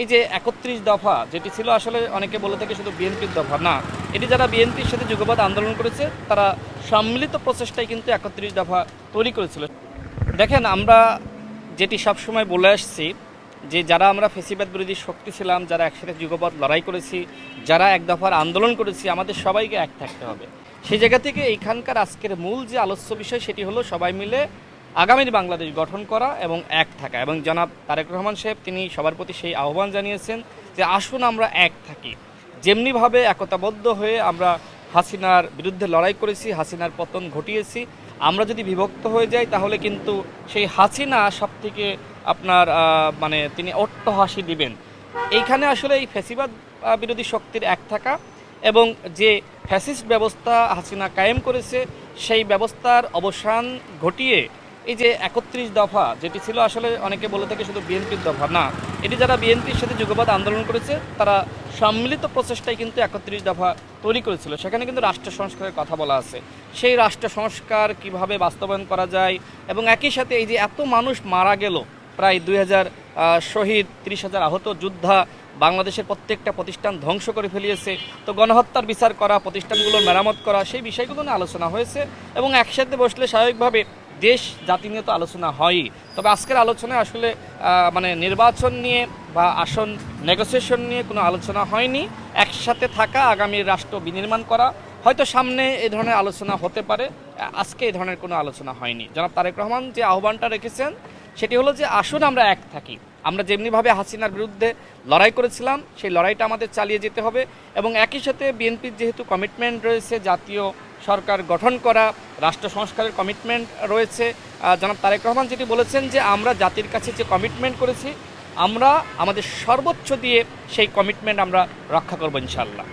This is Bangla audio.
এই যে একত্রিশ দফা যেটি ছিল আসলে অনেকে বলে থাকে শুধু বিএনপির দফা, না। এটি যারা বিএনপির সাথে যুগবাদ আন্দোলন করেছে, তারা সম্মিলিত প্রচেষ্টায় কিন্তু একত্রিশ দফা তৈরি করেছিল। দেখেন, আমরা যেটি সবসময় বলে আসছি যে যারা আমরা ফেসিবাদ বিরোধী শক্তি ছিলাম, যারা একসাথে যুগপথ লড়াই করেছি, যারা এক দফার আন্দোলন করেছি, আমাদের সবাইকে এক থাকতে হবে। সেই জায়গা থেকে এইখানকার আজকের মূল যে আলোচ্য বিষয়, সেটি হলো সবাই মিলে আগামীর বাংলাদেশ গঠন করা এবং এক থাকা। এবং জনাব তারেক রহমান সাহেব, তিনি সবার প্রতি সেই আহ্বান জানিয়েছেন যে আসুন আমরা এক থাকি। যেমনিভাবে একতাবদ্ধ হয়ে আমরা হাসিনার বিরুদ্ধে লড়াই করেছি, হাসিনার পতন ঘটিয়েছি, আমরা যদি বিভক্ত হয়ে যাই, তাহলে কিন্তু সেই হাসিনা সব থেকে আপনার মানে তিনি অট্ট হাসি দিবেন। এইখানে আসলে এই ফ্যাসিবাদ বিরোধী শক্তির এক থাকা এবং যে ফ্যাসিস্ট ব্যবস্থা হাসিনা কায়েম করেছে, সেই ব্যবস্থার অবসান ঘটিয়ে এই যে একত্রিশ দফা, যেটি ছিল আসলে অনেকে বলে থাকে শুধু বিএনপির দফা, না। এটি যারা বিএনপির সাথে যুগবাদ আন্দোলন করেছে, তারা সম্মিলিত প্রচেষ্টায় কিন্তু একত্রিশ দফা তৈরি করেছিল। সেখানে কিন্তু রাষ্ট্র সংস্কারের কথা বলা আছে। সেই রাষ্ট্র সংস্কার কীভাবে বাস্তবায়ন করা যায় এবং একই সাথে এই যে এত মানুষ মারা গেল, প্রায় দুই হাজার শহীদ, তিরিশ হাজার আহত যোদ্ধা বাংলাদেশের প্রত্যেকটা প্রতিষ্ঠান ধ্বংস করে ফেলিয়েছে। তো গণহত্যার বিচার করা, প্রতিষ্ঠানগুলোর মেরামত করা, সেই বিষয়গুলো নিয়ে আলোচনা হয়েছে এবং একসাথে বসলে স্বাভাবিকভাবে দেশ, জাতি নিয়ে তো আলোচনা হয়ই। তবে আজকের আলোচনায় আসলে মানে নির্বাচন নিয়ে বা আসন নেগোসিয়েশন নিয়ে কোনো আলোচনা হয়নি। একসাথে থাকা, আগামী রাষ্ট্র বিনির্মাণ করা, হয়তো সামনে এ ধরনের আলোচনা হতে পারে। আজকে এই ধরনের কোনো আলোচনা হয়নি। জনাব তারেক রহমান যে আহ্বানটা রেখেছেন, সেটি হলো যে আসুন আমরা এক থাকি। আমরা যেমনিভাবে হাসিনার বিরুদ্ধে লড়াই করেছিলাম, সেই লড়াইটা আমাদের চালিয়ে যেতে হবে এবং একই সাথে বিএনপির যেহেতু কমিটমেন্ট রয়েছে জাতীয় সরকার গঠন করা, রাষ্ট্র সংস্কারের কমিটমেন্ট রয়েছে। জনাব তারেক রহমান যেটি বলেছেন যে আমরা জাতির কাছে যে কমিটমেন্ট করেছি, আমরা আমাদের সর্বোচ্চ দিয়ে সেই কমিটমেন্ট আমরা রক্ষা করব ইনশাল্লাহ